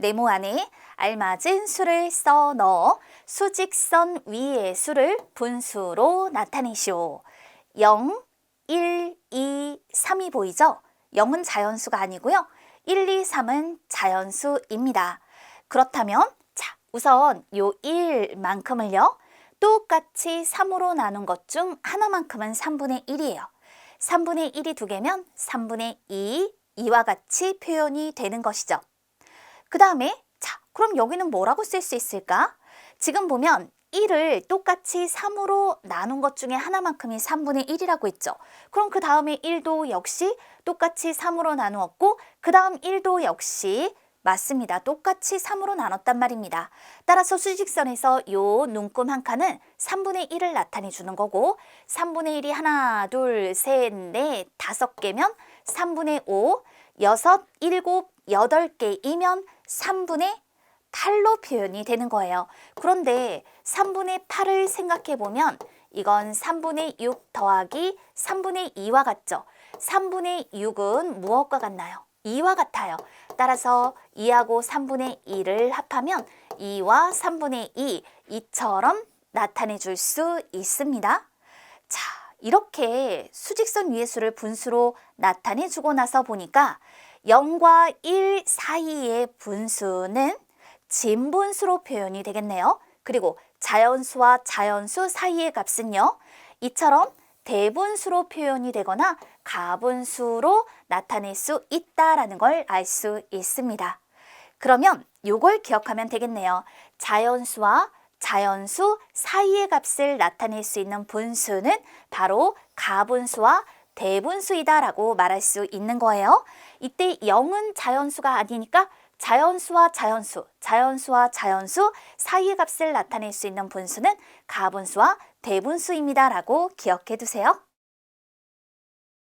네모 안에 알맞은 수를 써 넣어 수직선 위의 수를 분수로 나타내시오. 0, 1, 2, 3이 보이죠? 0은 자연수가 아니고요. 1, 2, 3은 자연수입니다. 그렇다면 자, 우선 요 1만큼을요. 똑같이 3으로 나눈 것 중 하나만큼은 3분의 1이에요. 3분의 1이 두 개면 3분의 2, 이와 같이 표현이 되는 것이죠. 그 다음에 자, 그럼 여기는 뭐라고 쓸 수 있을까? 지금 보면 1을 똑같이 3으로 나눈 것 중에 하나만큼이 3분의 1이라고 했죠. 그럼 그 다음에 1도 역시 똑같이 3으로 나누었고 그 다음 1도 역시 맞습니다. 똑같이 3으로 나눴단 말입니다. 따라서 수직선에서 요 눈금 한 칸은 3분의 1을 나타내 주는 거고 3분의 1이 하나, 둘, 셋, 넷, 다섯 개면 3분의 5, 여섯, 일곱, 여덟 개이면 3분의 8로 표현이 되는 거예요. 그런데 3분의 8을 생각해 보면 이건 3분의 6 더하기 3분의 2와 같죠? 3분의 6은 무엇과 같나요? 2와 같아요. 따라서 2하고 3분의 2를 합하면 2와 3분의 2, 이처럼 나타내 줄 수 있습니다. 자, 이렇게 수직선 위의 수를 분수로 나타내 주고 나서 보니까 0과 1 사이의 분수는 진분수로 표현이 되겠네요. 그리고 자연수와 자연수 사이의 값은요. 이처럼 대분수로 표현이 되거나 가분수로 나타낼 수 있다라는 걸 알 수 있습니다. 그러면 요걸 기억하면 되겠네요. 자연수와 자연수 사이의 값을 나타낼 수 있는 분수는 바로 가분수와 대분수이다라고 말할 수 있는 거예요. 이때 0은 자연수가 아니니까 자연수와 자연수, 자연수와 자연수 사이의 값을 나타낼 수 있는 분수는 가분수와 대분수입니다라고 기억해 두세요.